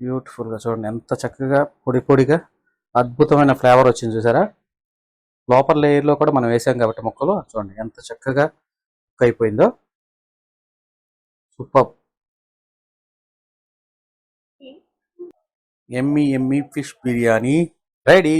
బ్యూటిఫుల్గా చూడండి. ఎంత చక్కగా పొడి పొడిగా అద్భుతమైన ఫ్లేవర్ వచ్చింది చూసారా? లోపల లేయర్లో కూడా మనం వేసాం కాబట్టి ముక్కలు. చూడండి ఎంత చక్కగా కుక్ అయిపోయిందో. Super yummy yummy fish biryani ready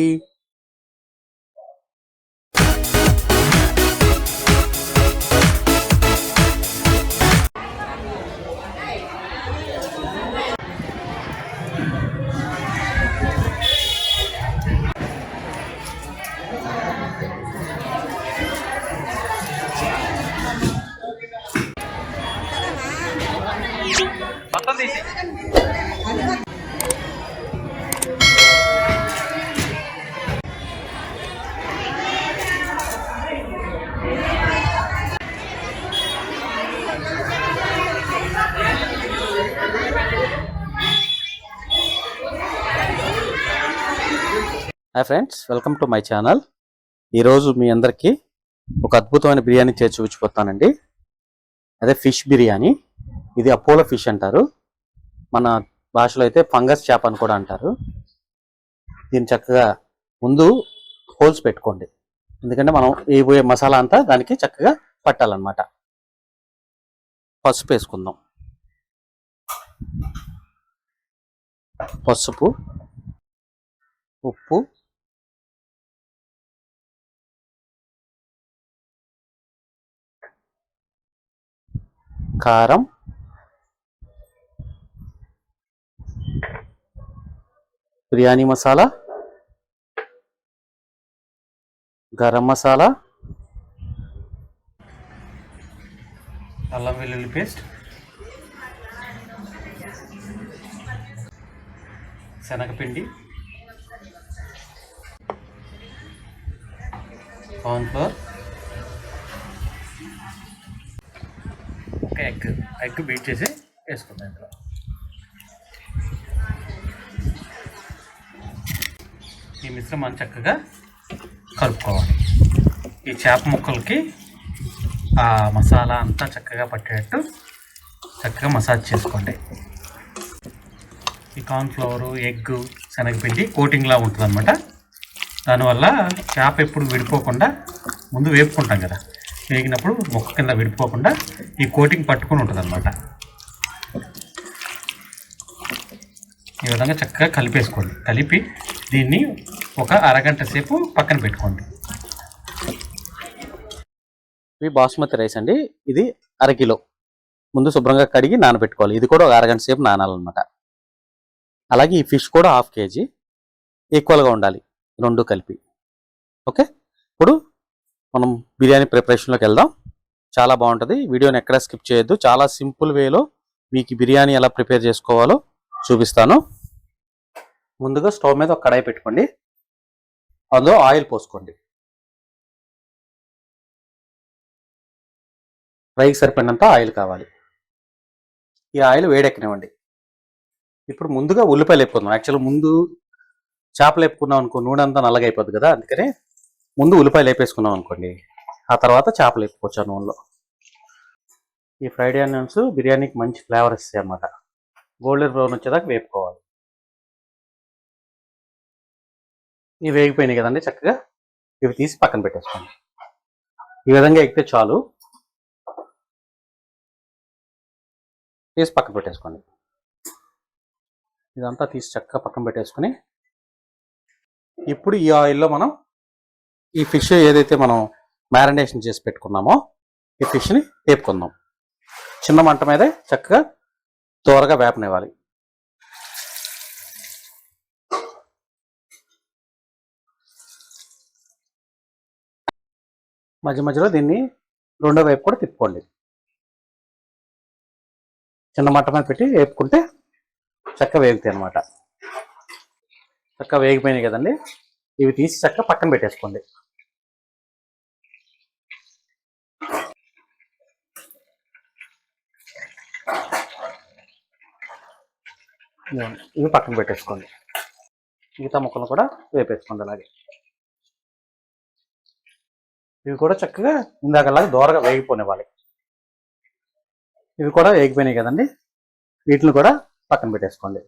hi friends welcome to my channel. ఈరోజు మీ అందరికీ ఒక అద్భుతమైన బిర్యానీ చేసి చూపించిపోతానండి అదే ఫిష్ బిర్యానీ. ఇది అపోలో ఫిష్ అంటారు. మన భాషలో అయితే ఫంగస్ చేప అని కూడా అంటారు. దీన్ని చక్కగా ముందు హోల్స్ పెట్టుకోండి. ఎందుకంటే మనం వేయబోయే మసాలా అంతా దానికి చక్కగా పట్టాలన్నమాట. పసుపు వేసుకుందాం. పసుపు ఉప్పు కారం బిర్యానీ మసాలా గరం మసాలా అల్లం వెల్లుల్లి పేస్ట్ శనగపిండి కార్న్ ఫ్లోర్ ఒక ఎగ్ ఎగ్ బీట్ చేసి వేసుకుందాం ఇందులో. ఈ మిశ్రమాన్ని చక్కగా కలుపుకోవాలి. ఈ చేప ముక్కలకి ఆ మసాలా అంతా చక్కగా పట్టేటట్టు చక్కగా మసాజ్ చేసుకోండి. ఈ కార్న్ఫ్లవరు ఎగ్ శనగపిండి కోటింగ్లా ఉంటుంది అనమాట దానివల్ల చేప ఎప్పుడు విడిపోకుండా ముందు వేపుకుంటాం కదా. వేగినప్పుడు మొక్క కింద విడిపోకుండా ఈ కోటింగ్ పట్టుకొని ఉంటుంది అనమాట ఈ విధంగా చక్కగా కలిపేసుకోండి. కలిపి దీన్ని ఒక అరగంట సేపు పక్కన పెట్టుకోండి. ఇవి బాస్మతి రైస్ అండి. ఇది అరకిలో ముందు శుభ్రంగా కడిగి నానబెట్టుకోవాలి. ఇది కూడా ఒక అరగంట సేపు నానాలన్నమాట. అలాగే ఈ ఫిష్ కూడా హాఫ్ కేజీ. ఈక్వల్గా ఉండాలి. రెండు కలిపి. ఓకే? ఇప్పుడు మనం బిర్యానీ ప్రిపరేషన్లోకి వెళ్దాం. చాలా బాగుంటుంది. వీడియోని ఎక్కడ స్కిప్ చేయొద్దు. చాలా సింపుల్ వేలో మీకు బిర్యానీ ఎలా ప్రిపేర్ చేసుకోవాలో చూపిస్తాను. ముందుగా స్టవ్ మీద ఒక కడాయి పెట్టుకోండి. అందులో ఆయిల్ పోసుకోండి. ఫ్రైకి సరిపడినంత ఆయిల్ కావాలి. ఈ ఆయిల్ వేడెక్కనివ్వండి. ఇప్పుడు ముందుగా ఉల్లిపాయలు వేపుకుందాం. యాక్చువల్గా ముందు చేపలు వేపుకున్నాం అనుకో నూనె అంతా నల్లగైపోద్ది కదా అందుకని ముందు ఉల్లిపాయలు వేపేసుకున్నాం అనుకోండి. ఆ తర్వాత చేపలు వేపుకోవచ్చు ఆ నూనెలో. ఈ ఫ్రైడ్ ఆనియన్స్ బిర్యానీకి మంచి ఫ్లేవర్ ఇస్తాయి అన్నమాట గోల్డెన్ బ్రౌన్ వచ్చేదాకా వేపుకోవాలి. ఇవి వేగిపోయినాయి కదండి చక్కగా. ఇవి తీసి పక్కన పెట్టేసుకోండి. ఈ విధంగా ఎక్కితే చాలు. తీసి పక్కన పెట్టేసుకోండి. ఇదంతా తీసి చక్కగా పక్కన పెట్టేసుకొని ఇప్పుడు ఈ ఆయిల్లో మనం ఈ ఫిష్ ఏదైతే మనం మ్యారినేషన్ చేసి పెట్టుకున్నామో ఈ ఫిష్ని వేపుకుందాం. చిన్న మంట మీదే చక్కగా త్వరగా వేపనివ్వాలి. మధ్య మధ్యలో దీన్ని రెండో వైపు కూడా తిప్పుకోండి. చిన్న మంట మీద పెట్టి వేపుకుంటే చక్క వేగుతాయి అనమాట చక్క వేగిపోయినాయి కదండి. ఇవి తీసి చక్క పక్కన పెట్టేసుకోండి. ఇవి పక్కన పెట్టేసుకోండి. మిగతా ముక్కలు కూడా వేపేసుకోండి అలాగే. ఇవి కూడా చక్కగా ఇందాకలాగా దూరగా వేగిపోనివ్వాలి ఇవి కూడా వేగిపోయినాయి కదండి. వీటిని కూడా పక్కన పెట్టేసుకోండి.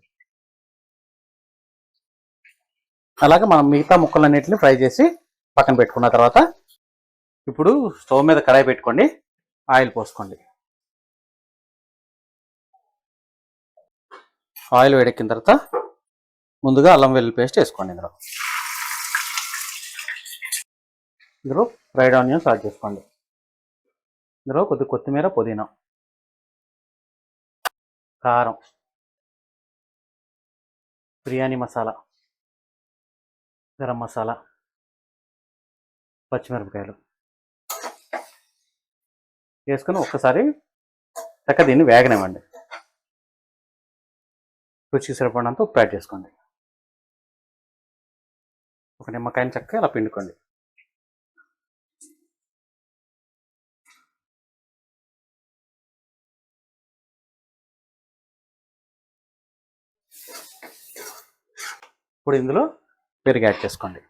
అలాగే మనం మిగతా ముక్కలన్నిటిని ఫ్రై చేసి పక్కన పెట్టుకున్న తర్వాత ఇప్పుడు స్టవ్ మీద కడాయి పెట్టుకోండి. ఆయిల్ పోసుకోండి. ఆయిల్ వేడెక్కిన తర్వాత ముందుగా అల్లం వెల్లుల్లి పేస్ట్ వేసుకోండి ఇందులో. ఇందులో ఫ్రైడ్ ఆనియన్స్ యాడ్ చేసుకోండి. ఇందులో కొద్ది కొత్తిమీర పుదీనా కారం బిర్యానీ మసాలా గరం మసాలా పచ్చిమిరపకాయలు వేసుకొని ఒక్కసారి చక్క దీన్ని వేగనివ్వండి. రుచికి సరిపడినంత ఉప్పు యాడ్ చేసుకోండి. ఒక నిమ్మకాయని చక్కగా ఇలా పిండుకోండి. ఇప్పుడు ఇందులో పెరుగు యాడ్ చేసుకోండి.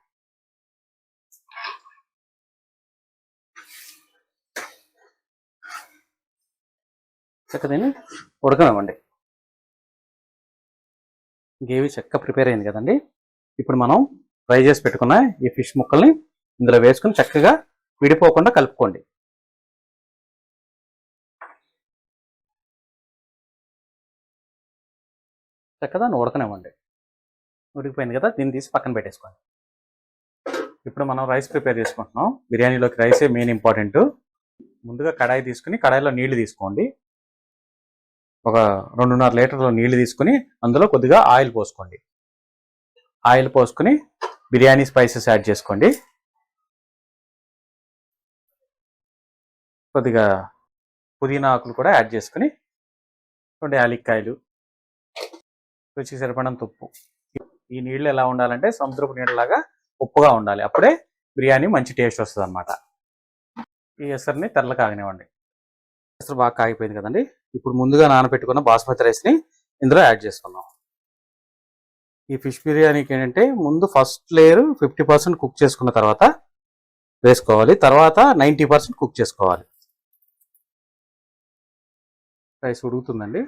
చక్క దీన్ని ఉడకనివ్వండి. గేవి చెక్క ప్రిపేర్ అయింది కదండి. ఇప్పుడు మనం ఫ్రై చేసి పెట్టుకున్న ఈ ఫిష్ ముక్కల్ని ఇందులో వేసుకుని చక్కగా విడిపోకుండా కలుపుకోండి. చక్కగా దాన్ని ఉడకనివ్వండి. ఉడికిపోయింది కదా దీన్ని తీసి పక్కన పెట్టేసుకోండి ఇప్పుడు మనం రైస్ ప్రిపేర్ చేసుకుంటున్నాం. బిర్యానీలోకి రైసే మెయిన్ ఇంపార్టెంట్. ముందుగా కడాయి తీసుకుని కడాయిలో నీళ్ళు తీసుకోండి. ఒక రెండున్నర లీటర్ల నీళ్ళు తీసుకుని అందులో కొద్దిగా ఆయిల్ పోసుకోండి. ఆయిల్ పోసుకుని బిర్యానీ స్పైసెస్ యాడ్ చేసుకోండి. కొద్దిగా పుదీనా ఆకులు కూడా యాడ్ చేసుకుని రెండు యాలిక్కాయలు రుచికి సరిపడంత ఉప్పు. ఈ నీళ్ళు ఎలా ఉండాలంటే సముద్రపు నీళ్ళలాగా ఉప్పుగా ఉండాలి. అప్పుడే బిర్యానీ మంచి టేస్ట్ వస్తుంది అనమాట ఈ ఎసరుని తెల్ల కాగనివ్వండి. ఎసరు బాగా కాగిపోయింది కదండి. ఇప్పుడు ముందుగా నానబెట్టుకున్న బాస్మతి రైస్ని ఇందులో యాడ్ చేసుకుందాం. ఈ ఫిష్ బిర్యానీకి ఏంటంటే ముందు first layer fifty percent cook చేసుకున్న తర్వాత వేసుకోవాలి. తర్వాత నైంటీ పర్సెంట్ కుక్ చేసుకోవాలి. రైస్ ఉడుకుతుందండి.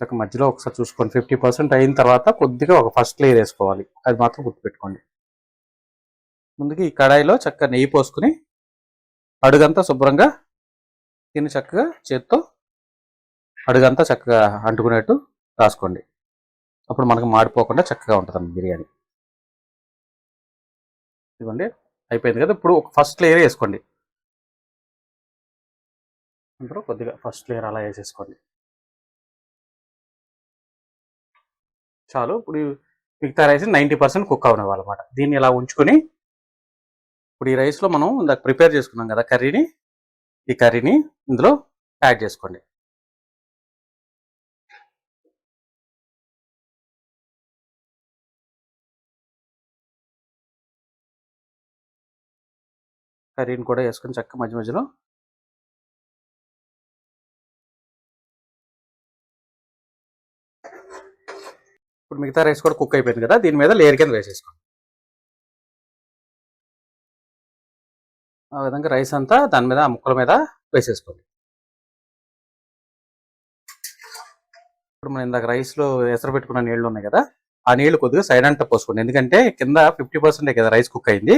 చక్క మధ్యలో ఒకసారి చూసుకోండి. ఫిఫ్టీ పర్సెంట్ అయిన తర్వాత కొద్దిగా ఒక ఫస్ట్ లేయర్ వేసుకోవాలి. అది మాత్రం గుర్తుపెట్టుకోండి. ముందుగా ఈ కడాయిలో చక్కగా నెయ్యి పోసుకుని అడుగంతా శుభ్రంగా తిని చక్కగా చేత్తో అడుగంతా చక్కగా అంటుకునేట్టు రాసుకోండి. అప్పుడు మనకు మాడిపోకుండా చక్కగా ఉంటుంది బిర్యానీ. ఇదిగోండి అయిపోయింది కదా. ఇప్పుడు ఒక ఫస్ట్ లేయర్ వేసుకోండి. అందరూ కొద్దిగా ఫస్ట్ లేయర్ అలా వేసేసుకోండి. చాలు. ఇప్పుడు మిగతా రైస్ నైంటీ పర్సెంట్ కుక్ అవనివ్వాలన్నమాట దీన్ని ఇలా ఉంచుకొని ఇప్పుడు ఈ రైస్లో మనం ఇందాక ప్రిపేర్ చేసుకున్నాం కదా కర్రీని ఈ కర్రీని ఇందులో యాడ్ చేసుకోండి. కర్రీని కూడా వేసుకొని చక్క మధ్య మధ్యలో ఇప్పుడు మిగతా రైస్ కూడా కుక్ అయిపోయింది కదా దీని మీద లేయర్ కింద వేసేసుకోండి. ఆ విధంగా రైస్ అంతా దాని మీద ముక్కల మీద వేసేసుకోండి. ఇప్పుడు మనం ఇందాక రైస్లో ఎసరు పెట్టుకున్న నీళ్ళు ఉన్నాయి కదా ఆ నీళ్ళు కొద్దిగా సైడ్ అంట పోసుకోండి. ఎందుకంటే కింద ఫిఫ్టీ పర్సెంటే కదా రైస్ కుక్ అయింది.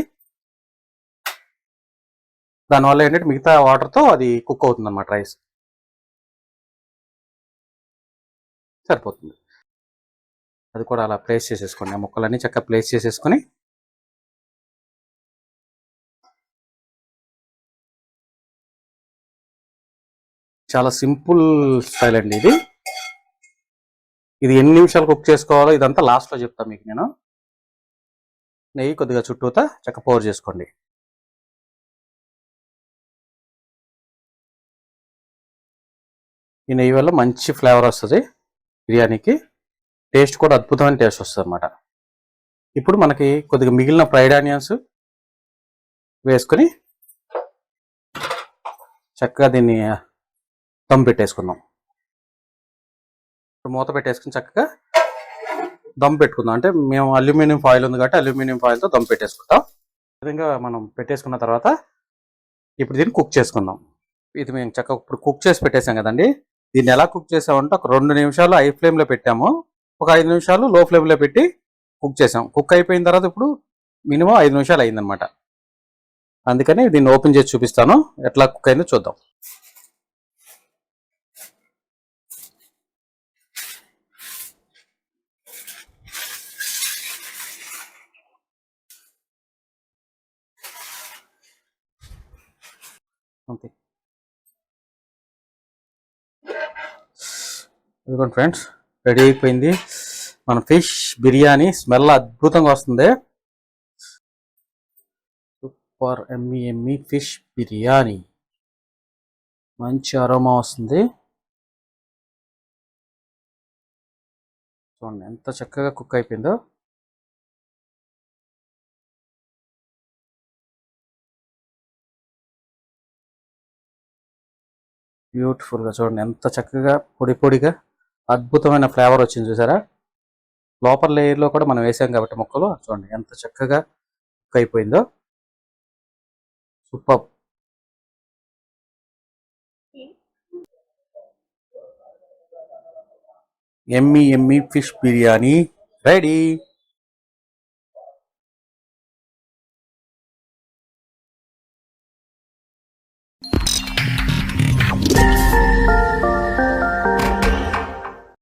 దానివల్ల ఏంటంటే మిగతా వాటర్తో అది కుక్ అవుతుంది అన్నమాట రైస్ సరిపోతుంది. అది కూడా అలా ప్లేస్ చేసేసుకోండి. ఆ ముక్కలన్నీ చక్కగా ప్లేస్ చేసేసుకొని చాలా సింపుల్ స్టైల్ అండి ఇది. ఇది ఎన్ని నిమిషాలు కుక్ చేసుకోవాలో ఇదంతా లాస్ట్లో చెప్తాను మీకు నేను. నెయ్యి కొద్దిగా చుట్టూతా చక్క పోర్ చేసుకోండి. ఈ నెయ్యి వల్ల మంచి ఫ్లేవర్ వస్తుంది బిర్యానీకి. టేస్ట్ కూడా అద్భుతమైన టేస్ట్ వస్తుంది అనమాట ఇప్పుడు మనకి కొద్దిగా మిగిలిన ఫ్రైడ్ ఆనియన్స్ వేసుకొని చక్కగా దీన్ని దమ్ పెట్టేసుకుందాం. మూత పెట్టేసుకుని చక్కగా దమ్ పెట్టుకుందాం. అంటే మేము అల్యూమినియం ఫాయిల్ ఉంది కాబట్టి అల్యూమినియం ఫాయిల్తో దమ్ పెట్టేసుకుంటాం. విధంగా మనం పెట్టేసుకున్న తర్వాత ఇప్పుడు దీన్ని కుక్ చేసుకుందాం. ఇది మేము చక్కగా ఇప్పుడు కుక్ చేసి పెట్టేసాం కదండి. దీన్ని ఎలా కుక్ చేసామంటే ఒక రెండు నిమిషాలు హై ఫ్లేమ్లో పెట్టాము. ఒక ఐదు నిమిషాలు లో ఫ్లేమ్లో పెట్టి కుక్ చేసాం. కుక్ అయిపోయిన తర్వాత ఇప్పుడు మినిమం ఐదు నిమిషాలు అయిందనమాట అందుకని దీన్ని ఓపెన్ చేసి చూపిస్తాను. ఎట్లా కుక్ అయిందో చూద్దాం. అంతే. ఇదిగోండి ఫ్రెండ్స్. రెడీ అయిపోయింది. మన ఫిష్ బిర్యానీ స్మెల్ అద్భుతంగా వస్తుంది. Super yummy yummy fish biryani. మంచి అరోమా వస్తుంది. చూడండి ఎంత చక్కగా కుక్ అయిపోయిందో. బ్యూటిఫుల్గా చూడండి ఎంత చక్కగా పొడి పొడిగా. అద్భుతమైన ఫ్లేవర్ వచ్చింది చూసారా? లోపల లేయర్లో కూడా మనం వేసాం కాబట్టి ముక్కలు. చూడండి ఎంత చక్కగా కుక్ అయిపోయిందో. Super. Yummy yummy fish biryani ready.